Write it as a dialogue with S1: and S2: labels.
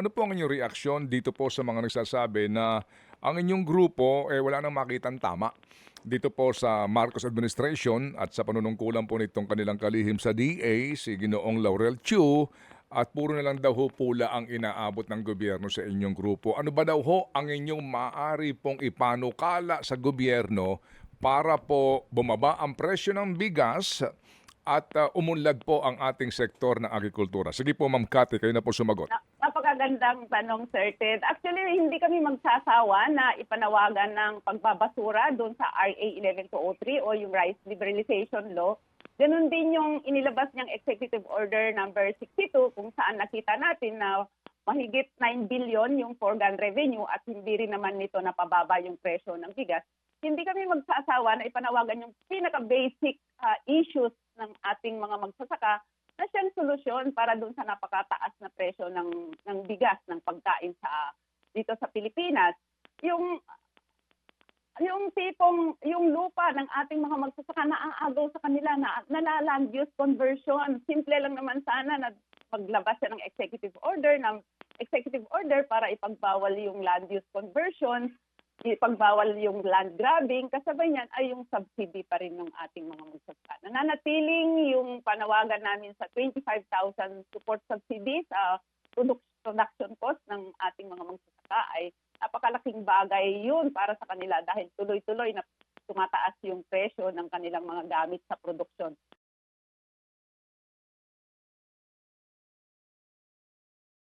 S1: ano po ang inyong reaksyon dito po sa mga nagsasabi na ang inyong grupo eh wala nang makitang tama dito po sa Marcos administration at sa panunungkulan po nitong kanilang kalihim sa DA, si Ginoong Laurel Chu, at puro na lang daw ho pula ang inaabot ng gobyerno sa inyong grupo. Ano ba daw ho ang inyong maaari pong ipanukala sa gobyerno para po bumaba ang presyo ng bigas at uh, umunlad po ang ating sektor ng agrikultura? Sige po, Ma'am Cathy, kayo na po sumagot.
S2: Napakagandang tanong, Sir Ted. Actually, hindi kami magsasawa na ipanawagan ng pagbabasura doon sa RA 11203 o yung Rice Liberalization Law. Ganun din yung inilabas niyang Executive Order number 62 kung saan nakita natin na mahigit 9 billion yung foregone revenue at hindi rin naman nito napababa yung presyo ng bigas. Hindi kami magsasawa na ipanawagan yung pinaka-basic ah, issues ng ating mga magsasaka na siyang solusyon para doon sa napakataas na presyo ng ng bigas ng pagkain sa dito sa Pilipinas. Yung yung tipong yung lupa ng ating mga magsasaka na aagaw sa kanila na nalaland use conversion. Simple lang naman sana na maglabas siya ng executive order ng executive order para ipagbawal yung land use conversion, ipagbawal yung land grabbing, kasabay niyan ay yung subsidy pa rin ng ating mga magsasaka. Nananatiling yung panawagan namin sa 25,000 support subsidy sa produc- production cost ng ating mga magsasaka ay napakalaking bagay yun para sa kanila dahil tuloy-tuloy na tumataas yung presyo ng kanilang mga gamit sa produksyon.